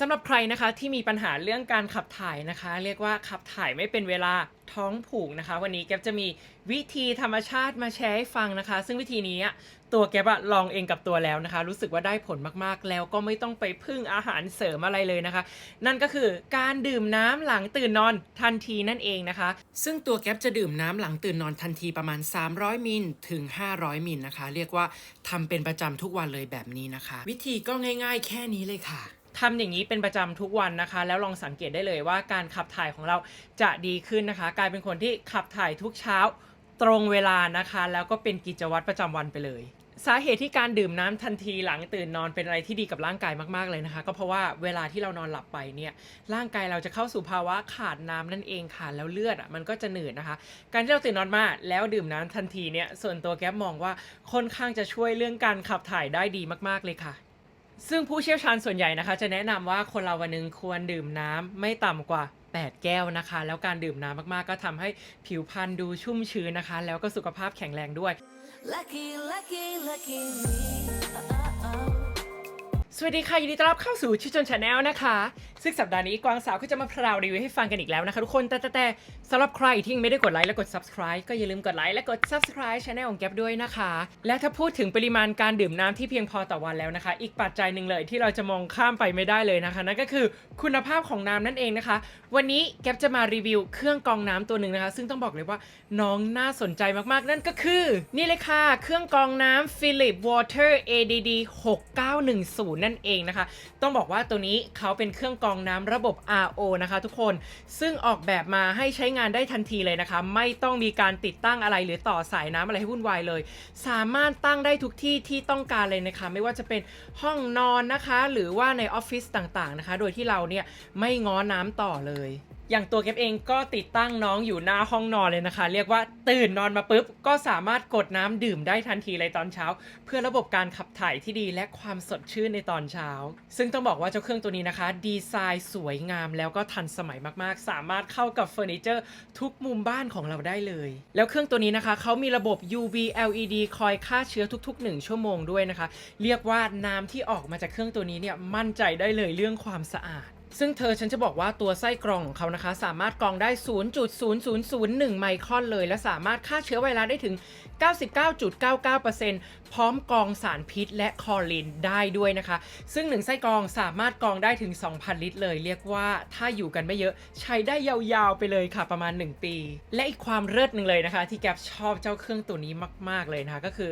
สำหรับใครนะคะที่มีปัญหาเรื่องการขับถ่ายนะคะ เรียกว่าขับถ่ายไม่เป็นเวลาท้องผูกนะคะ วันนี้แก๊ปจะมีวิธีธรรมชาติมาแชร์ให้ฟังนะคะ ซึ่งวิธีนี้ตัวแก๊ปอะลองเองกับตัวแล้วนะคะ รู้สึกว่าได้ผลมากๆ แล้วก็ไม่ต้องไปพึ่งอาหารเสริมอะไรเลยนะคะ นั่นก็คือการดื่มน้ำหลังตื่นนอนทันทีนั่นเองนะคะ ซึ่งตัวแก๊ปจะดื่มน้ำหลังตื่นนอนทันทีประมาณ 300 มิลถึง 500 มิลนะคะ เรียกว่าทำเป็นประจำทุกวันเลยแบบนี้นะคะ วิธีก็ง่าย ๆ แค่นี้เลยค่ะ ทำอย่างนี้เป็นประจำทุกวันนะคะ แล้วลองสังเกตได้เลยว่าการขับถ่ายของเราจะดีขึ้นนะคะ กลายเป็นคนที่ขับถ่ายทุกเช้าตรงเวลานะคะ แล้วก็เป็นกิจวัตรประจำวันไปเลยสาเหตุที่การดื่มน้ำทันทีหลังตื่นนอนเป็นอะไรที่ดีกับร่างกายมากๆเลยนะคะ ก็เพราะว่าเวลาที่เรานอนหลับไปเนี่ยร่างกายเราจะเข้าสู่ภาวะขาดน้ำนั่นเองค่ะแล้วเลือดอะมันก็จะหนืดนะคะ การที่เราตื่นนอนมาแล้วดื่มน้ำทันทีเนี่ยส่วนตัวแก๊ปมองว่าค่อนข้างจะช่วยเรื่องการขับถ่ายได้ดีมากๆเลยค่ะ ซึ่งผู้เชี่ยวชาญส่วนใหญ่นะคะ จะแนะนำว่าคนเราวันหนึงควรดื่มน้ำไม่ต่ำกว่า 8 แก้วนะคะ แล้วการดื่มน้ำมากๆ ก็ทำให้ผิวพรรณดูชุ่มชื้นนะคะ แล้วก็สุขภาพแข็งแรงด้วย Lucky, lucky, lucky me. Uh-oh. สวัสดีค่ะ ยินดีต้อนรับเข้าสู่ชิชชนชาแนลนะคะ ซึ่งสัปดาห์นี้กวางสาวก็จะมาพราวรีวิวให้ฟังกันอีกแล้วนะคะทุกคน แต่แต่สำหรับใครที่ยังไม่ได้กดไลค์และกด subscribe ก็อย่าลืมกดไลค์และกด subscribe ช anel ของแก๊ปด้วยนะคะ และถ้าพูดถึงปริมาณการดื่มน้ำที่เพียงพอต่อวันแล้วนะคะ อีกปัจจัยหนึ่งเลยที่เราจะมองข้ามไปไม่ได้เลยนะคะนั่นก็คือคุณภาพของน้ำนั่นเองนะคะ วันนี้แก๊ปจะมารีวิวเครื่องกรองน้ำตัวหนึ่งนะคะ ซึ่งต้องบอกเลยว่าน้องน่าสนใจมากๆ นั่นก็คือ นี่เลยค่ะ เครื่องกรองน้ำ Philip Water ADD 6910 นั่นเองนะคะ ต้องบอกว่าตัวนี้เขาเป็นเครื่องกรองน้ำระบบ RO นะคะทุกคน ซึ่งออกแบบมาให้ใช้งานได้ทันทีเลยนะคะ ไม่ต้องมีการติดตั้งอะไรหรือต่อสายน้ำอะไรให้วุ่นวายเลย สามารถตั้งได้ทุกที่ที่ต้องการเลยนะคะ ไม่ว่าจะเป็นห้องนอนนะคะ หรือว่าในออฟฟิศต่างๆนะคะ โดยที่เราเนี่ยไม่ง้อน้ำต่อเลย อย่างตัวเก็บเองก็ติดตั้งน้องอยู่หน้าห้องนอนเลยนะคะ เรียกว่าตื่นนอนมาปุ๊บ ก็สามารถกดน้ำดื่มได้ทันทีเลยตอนเช้า เพื่อระบบการขับถ่ายที่ดีและความสดชื่นในตอนเช้า ซึ่งต้องบอกว่าเจ้าเครื่องตัวนี้นะคะ ดีไซน์สวยงามแล้วก็ทันสมัยมากๆ สามารถเข้ากับเฟอร์นิเจอร์ทุกมุมบ้านของเราได้เลย แล้วเครื่องตัวนี้นะคะเขามีระบบ UV LED คอยฆ่าเชื้อทุก ๆ 1 ชั่วโมงด้วยนะคะ เรียกว่าน้ำที่ออกมาจากเครื่องตัวนี้เนี่ยมั่นใจได้เลยเรื่องความสะอาด ซึ่งเธอฉันจะบอกว่าตัวไส้กรองของเขานะคะ สามารถกรองได้ 0.0001 ไมครอนเลย และสามารถฆ่าเชื้อไวรัสได้ถึง 99.99%พร้อมกองสารพิษและคอรีนได้ด้วยนะคะ ซึ่งหนึ่งไส้กรองสามารถกรองได้ถึง 2,000 ลิตรเลย เรียกว่าถ้าอยู่กันไม่เยอะใช้ได้ยาวๆไปเลยค่ะประมาณ 1 ปี และอีกความเลิศหนึ่งเลยนะคะ ที่แกปชอบเจ้าเครื่องตัวนี้มาก ๆเลยนะคะก็คือ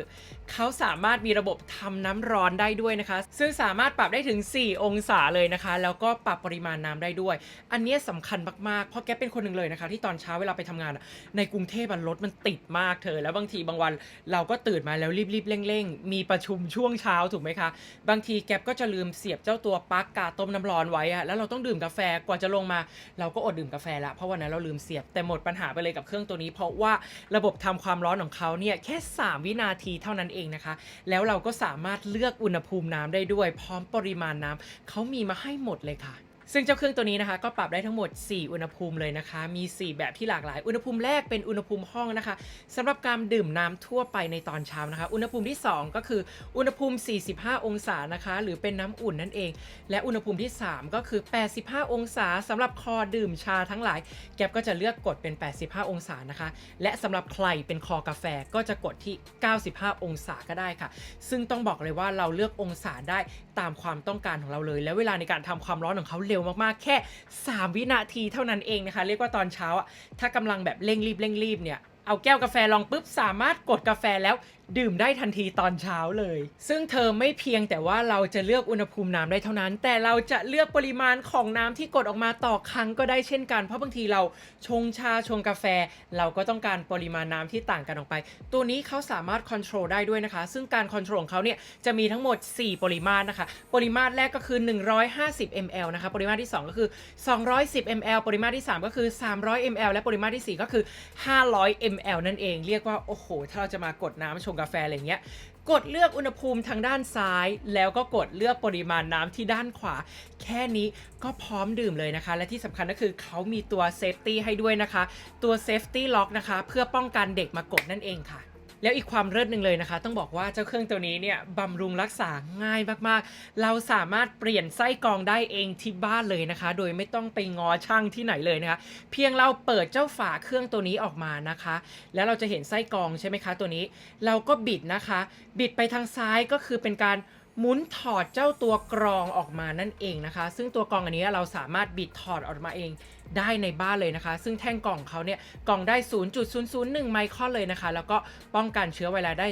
เขาสามารถมีระบบทำน้ำร้อนได้ด้วยนะคะ ซึ่งสามารถปรับได้ถึง 4 องศาเลยนะคะ แล้วก็ปรับปริมาณน้ำได้ด้วย อันนี้ยสำคัญมากๆเพราะแกเป็นคนหนึ่งเลยนะคะ ที่ตอนเช้าเวลาไปทำงานในกรุงเทพรถมันติดมากเธอ แล้วบางทีบางวันเราก็ตื่นมาแล้วรีบๆเร่งๆ มีประชุมช่วงเช้าถูกไหมคะ บางทีแกปก็จะลืมเสียบเจ้าตัวปลั๊กกาต้มน้ำร้อนไว้อะแล้วเราต้องดื่มกาแฟกว่าจะลงมา เราก็อดดื่มกาแฟละเพราะวันนั้นเราลืมเสียบแต่หมดปัญหาไปเลยกับเครื่องตัวนี้ เพราะว่าระบบทำความร้อนของเขาเนี่ยแค่ 3 วินาทีเท่านั้นเองนะคะ แล้วเราก็สามารถเลือกอุณหภูมิน้ำได้ด้วย พร้อมปริมาณน้ำเขามีมาให้หมดเลยค่ะ ซึ่งเจ้าเครื่องตัวนี้นะคะ ก็ปรับได้ทั้งหมด 4 อุณหภูมิเลยนะคะ มี 4 แบบที่หลากหลาย อุณหภูมิแรกเป็นอุณหภูมิห้องนะคะสำหรับการดื่มน้ำทั่วไปในตอนเช้านะคะ อุณหภูมิที่ 2 ก็คืออุณหภูมิ 45 องศานะคะ หรือเป็นน้ำอุ่นนั่นเอง และอุณหภูมิที่ 3 ก็คือ 85 องศาสำหรับคอดื่มชาทั้งหลาย แก๊ปก็จะเลือกกดเป็น 85 องศานะคะ และสำหรับใครเป็นคอกาแฟก็จะกดที่ 95 องศาก็ได้ค่ะ ซึ่งต้องบอกเลยว่าเราเลือกองศาได้ตามความต้องการของเราเลย และเวลาในการทำความร้อนของเขาเร็วมากๆ แค่ 3 วินาทีเท่านั้นเองนะคะ เรียกว่าตอนเช้าอะถ้ากำลังแบบเร่งรีบเร่งรีบเนี่ยเอาแก้วกาแฟลองปุ๊บสามารถกดกาแฟแล้วดื่มได้ทันทีตอนเช้าเลย ซึ่งเธอไม่เพียงแต่ว่าเราจะเลือกอุณหภูมิน้ำได้เท่านั้น แต่เราจะเลือกปริมาณของน้ำที่กดออกมาต่อครั้งก็ได้เช่นกัน เพราะบางทีเราชงชาชงกาแฟ เราก็ต้องการปริมาณน้ำที่ต่างกันออกไป ตัวนี้เขาสามารถค o n t r o l ได้ด้วยนะคะ ซึ่งการค o n t r o l ของเขาเนี่ยจะมีทั้งหมด 4 ปริมาตรนะคะ ปริมาตรแรกก็คือ 150 ml นะคะ ปริมาตรที่ 2 ก็คือ 210 ml ปริมาตรที่ 3 ก็คือ 300 ml และปริมาตรที่ 4 ก็คือ 500 ml นั่นเอง เรียกว่าโอ้โหถ้าเราจะมากดน้ำชงกาแฟอะไรเงี้ยกดเลือกอุณหภูมิทางด้านซ้าย แล้วก็กดเลือกปริมาณน้ำที่ด้านขวา แค่นี้ก็พร้อมดื่มเลยนะคะ และที่สำคัญก็คือเขามีตัวเซฟตี้ให้ด้วยนะคะ ตัวเซฟตี้ล็อกนะคะ เพื่อป้องกันเด็กมากดนั่นเองค่ะ แล้วอีกความเลิศหนึ่งเลยนะคะ ต้องบอกว่าเจ้าเครื่องตัวนี้เนี่ยบำรุงรักษาง่ายมากๆ เราสามารถเปลี่ยนไส้กรองได้เองที่บ้านเลยนะคะ โดยไม่ต้องไปงอช่างที่ไหนเลยนะคะ เพียงเราเปิดเจ้าฝาเครื่องตัวนี้ออกมานะคะ แล้วเราจะเห็นไส้กรองใช่ไหมคะตัวนี้ เราก็บิดนะคะ บิดไปทางซ้ายก็คือเป็นการหมุนถอดเจ้าตัวกรองออกมานั่นเองนะคะ ซึ่งตัวกรองอันนี้เราสามารถบิดถอดออกมาเองได้ในบ้านเลยนะคะ ซึ่งแท่งกล่องเขาเนี่ยกล่องได้ 0.001 ไมครอนเลยนะคะ แล้วก็ป้องกันเชื้อไวรัสได้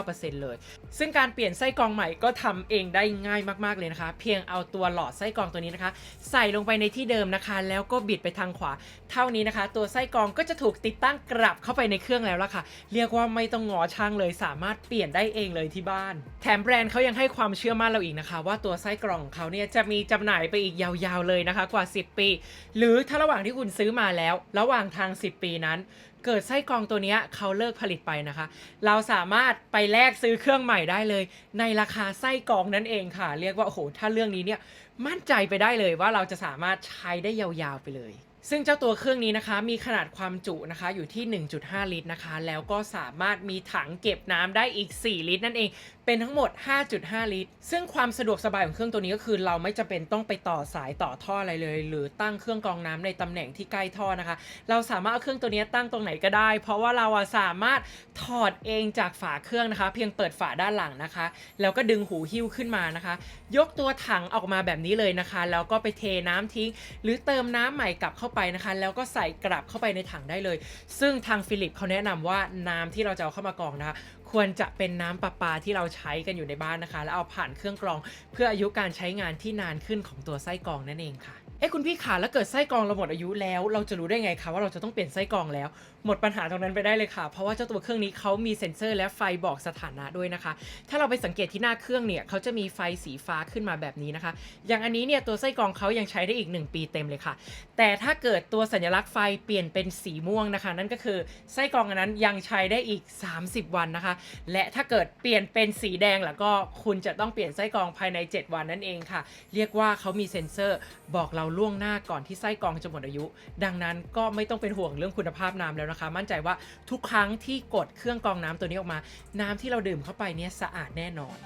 99.99%เลย ซึ่งการเปลี่ยนไส้กรองใหม่ก็ทำเองได้ง่ายมากๆเลยนะคะ เพียงเอาตัวหลอดไส้กรองตัวนี้นะคะ ใส่ลงไปในที่เดิมนะคะ แล้วก็บิดไปทางขวา เท่านี้นะคะ ตัวไส้กรองก็จะถูกติดตั้งกลับเข้าไปในเครื่องแล้วล่ะค่ะ เรียกว่าไม่ต้องงอช่างเลย สามารถเปลี่ยนได้เองเลยที่บ้าน แถมแบรนด์เขายังให้ความเชื่อมั่นเราอีกนะคะ ว่าตัวไส้กรองของเขาเนี่ยจะมีจำหน่ายไปอีกยาวๆเลยนะคะ กว่า 10 ปีหรือถ้าระหว่างที่คุณซื้อมาแล้ว ระหว่างทาง 10 ปีนั้น เกิดไส้กรองตัวนี้เขาเลิกผลิตไปนะคะ เราสามารถไปแลกซื้อเครื่องใหม่ได้เลย ในราคาไส้กรองนั่นเองค่ะ เรียกว่าโอ้โหถ้าเรื่องนี้เนี่ยมั่นใจไปได้เลยว่าเราจะสามารถใช้ได้ยาวๆไปเลยซึ่งเจ้าตัวเครื่องนี้นะคะมีขนาดความจุนะคะอยู่ที่ 1.5 ลิตรนะคะ แล้วก็สามารถมีถังเก็บน้ำได้อีก 4 ลิตรนั่นเอง เป็นทั้งหมด 5.5 ลิตร ซึ่งความสะดวกสบายของเครื่องตัวนี้ก็คือเราไม่จำเป็นต้องไปต่อสายต่อท่ออะไรเลย หรือตั้งเครื่องกรองน้ำในตำแหน่งที่ใกล้ท่อนะคะ เราสามารถเอาเครื่องตัวนี้ตั้งตรงไหนก็ได้ เพราะว่าเราอะสามารถถอดเองจากฝาเครื่องนะคะ เพียงเปิดฝาด้านหลังนะคะ แล้วก็ดึงหูหิ้วขึ้นมานะคะ ยกตัวถังออกมาแบบนี้เลยนะคะ แล้วก็ไปเทน้ำทิ้ง หรือเติมน้ำใหม่กลับเข้าไปนะคะ แล้วก็ใส่กลับเข้าไปในถังได้เลย ซึ่งทางฟิลิปเขาแนะนำว่าน้ำที่เราจะเอาเข้ามากรองนะคะ ควรจะเป็นน้ำประปาที่เราใช้กันอยู่ในบ้านนะคะ แล้วเอาผ่านเครื่องกรอง เพื่ออายุการใช้งานที่นานขึ้นของตัวไส้กรองนั่นเองค่ะ อ้คุณพี่ขาแล้วเกิดไส้กรองเราหมดอายุแล้ว เราจะรู้ได้ไงคะว่าเราจะต้องเปลี่ยนไส้กรองแล้ว หมดปัญหาตรงนั้นไปได้เลยค่ะ เพราะว่าเจ้าตัวเครื่องนี้เขามีเซ็นเซอร์และไฟบอกสถานะด้วยนะคะ ถ้าเราไปสังเกตที่หน้าเครื่องเนี่ยเขาจะมีไฟสีฟ้าขึ้นมาแบบนี้นะคะ อย่างอันนี้เนี่ยตัวไส้กรองเขายังใช้ได้อีก 1 ปีเต็มเลยค่ะ แต่ถ้าเกิดตัวสัญลักษณ์ไฟเปลี่ยนเป็นสีม่วงนะคะ นั่นก็คือไส้กรองอันนั้นยังใช้ได้อีก 30 วันนะคะ และถ้าเกิดเปลี่ยนเป็นสีแดงแล้วก็คุณจะต้องเปลี่ยนไส้กรองภายใน 7 วันนั่นเองค่ะ เรียกว่าเขามีเซ็นเซอร์บอกเราล่วงหน้าก่อนที่ไส้กรองจะหมดอายุ ดังนั้นก็ไม่ต้องเป็นห่วงเรื่องคุณภาพน้ำแล้วนะคะ มั่นใจว่าทุกครั้งที่กดเครื่องกรองน้ำตัวนี้ออกมา น้ำที่เราดื่มเข้าไปเนี่ยสะอาดแน่นอน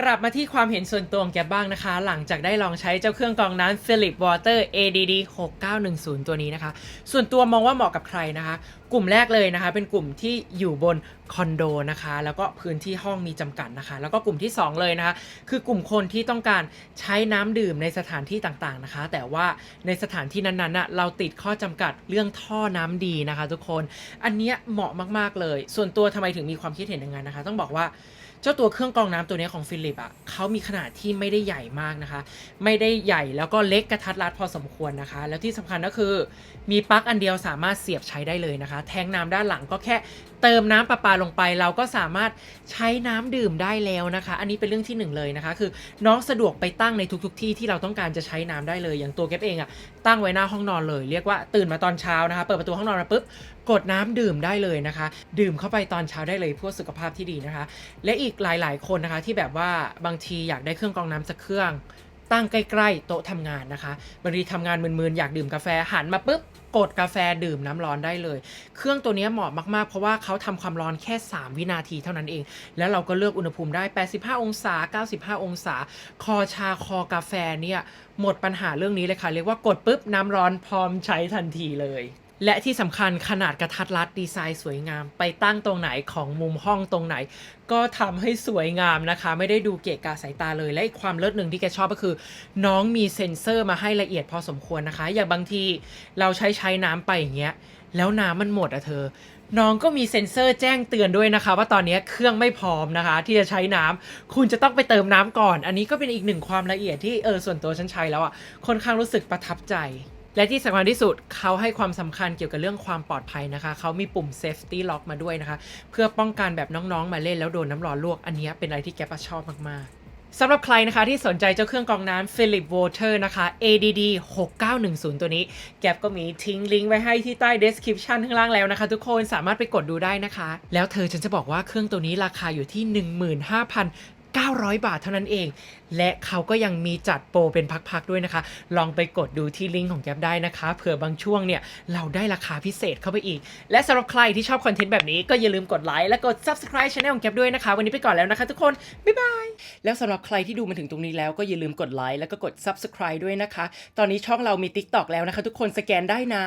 กลับมาที่ความเห็นส่วนตัวของแกบ้างนะคะ หลังจากได้ลองใช้เจ้าเครื่องกรองน้ำ Philip Water ADD 6910 ตัวนี้นะคะ ส่วนตัวมองว่าเหมาะกับใครนะคะ กลุ่มแรกเลยนะคะ เป็นกลุ่มที่อยู่บนคอนโดนะคะ แล้วก็พื้นที่ห้องมีจำกัดนะคะ แล้วก็กลุ่มที่ 2 เลยนะคะ คือกลุ่มคนที่ต้องการใช้น้ำดื่มในสถานที่ต่างๆนะคะ แต่ว่าในสถานที่นั้นๆน่ะเราติดข้อจำกัดเรื่องท่อน้ำดีนะคะ ทุกคน อันเนี้ยเหมาะมากๆเลย ส่วนตัวทำไมถึงมีความคิดเห็นอย่างนั้นนะคะ ต้องบอกว่า เจ้าตัวเครื่องกรองน้ำตัวนี้ของฟิลิปอะเขามีขนาดที่ไม่ได้ใหญ่มากนะคะ ไม่ได้ใหญ่แล้วก็เล็กกระทัดรัดพอสมควรนะคะ แล้วที่สำคัญก็คือมีปลั๊กอันเดียวสามารถเสียบใช้ได้เลยนะคะ แทงน้ำด้านหลังก็แค่เติมน้ำประปาลงไป เราก็สามารถใช้น้ำดื่มได้แล้วนะคะ อันนี้เป็นเรื่องที่หนึ่งเลยนะคะ คือน้องสะดวกไปตั้งในทุกๆทที่ที่เราต้องการจะใช้น้ำได้เลย อย่างตัวเก็บเองอะตั้งไว้หน้าห้องนอนเลย เรียกว่าตื่นมาตอนเช้านะคะ เปิดประตูห้องนอนมาปุ๊บ กดน้ำดื่มได้เลยนะคะ ดื่มเข้าไปตอนเช้าได้เลยเพื่อสุขภาพที่ดีนะคะ และอีกหลาย ๆ คนนะคะที่แบบว่าบางทีอยากได้เครื่องกรองน้ำสักเครื่อง ตั้งใกล้ๆโต๊ะทำงานนะคะบางทีทำงานมึนๆอยากดื่มกาแฟหันมาปุ๊บกดกาแฟดื่มน้ำร้อนได้เลย เครื่องตัวนี้เหมาะมากๆ เพราะว่าเขาทำความร้อนแค่ 3 วินาทีเท่านั้นเอง แล้วเราก็เลือกอุณหภูมิได้ 85 องศา 95 องศา คอชาคอกาแฟเนี่ยหมดปัญหาเรื่องนี้เลยค่ะ เรียกว่ากดปุ๊บน้ำร้อนพร้อมใช้ทันทีเลย และที่สำคัญขนาดกระทัดรัดดีไซน์สวยงาม ไปตั้งตรงไหนของมุมห้องตรงไหน ก็ทำให้สวยงามนะคะ ไม่ได้ดูเกะกะสายตาเลย และอีกความเลิศหนึ่งที่แกชอบก็คือ น้องมีเซ็นเซอร์มาให้ละเอียดพอสมควรนะคะ อย่างบางทีเราใช้ใช้น้ำไปอย่างเงี้ยแล้วน้ำมันหมดอะเธอ น้องก็มีเซ็นเซอร์แจ้งเตือนด้วยนะคะ ว่าตอนนี้เครื่องไม่พร้อมนะคะ ที่จะใช้น้ำคุณจะต้องไปเติมน้ำก่อน อันนี้ก็เป็นอีกหนึ่งความละเอียดที่เออส่วนตัวฉันใช้แล้วอะค่อนข้างรู้สึกประทับใจ และที่สำคัญที่สุดเขาให้ความสำคัญเกี่ยวกับเรื่องความปลอดภัยนะคะ เขามีปุ่ม safety lock มาด้วยนะคะ เพื่อป้องกันแบบน้องๆ มาเล่นแล้วโดนน้ำร้อนลวก อันนี้เป็นอะไรที่แกปชอบมากๆสำหรับใครนะคะที่สนใจเจ้าเครื่องกรองน้ำ Philip Water นะคะ ADD 6910 ตัวนี้ แกปก็มีทิ้งลิงก์ไว้ให้ที่ใต้ description ข้างล่างแล้วนะคะ ทุกคนสามารถไปกดดูได้นะคะ แล้วเธอฉันจะบอกว่าเครื่องตัวนี้ราคาอยู่ที่15,000 900 บาทเท่านั้นเอง และเขาก็ยังมีจัดโปรเป็นพักๆด้วยนะคะ ลองไปกดดูที่ลิงก์ของแก๊ปได้นะคะเผื่อบางช่วงเนี่ยเราได้ราคาพิเศษเข้าไปอีก และสำหรับใครที่ชอบคอนเทนต์แบบนี้ก็อย่าลืมกดไลค์และกด subscribe channel ของแก๊ปด้วยนะคะ วันนี้ไปก่อนแล้วนะคะทุกคน บ๊ายบาย แล้วสำหรับใครที่ดูมาถึงตรงนี้แล้วก็อย่าลืมกดไลค์แล้วก็กด subscribe ด้วยนะคะ ตอนนี้ช่องเรามี TikTok แล้วนะคะ ทุกคนสแกนได้นะ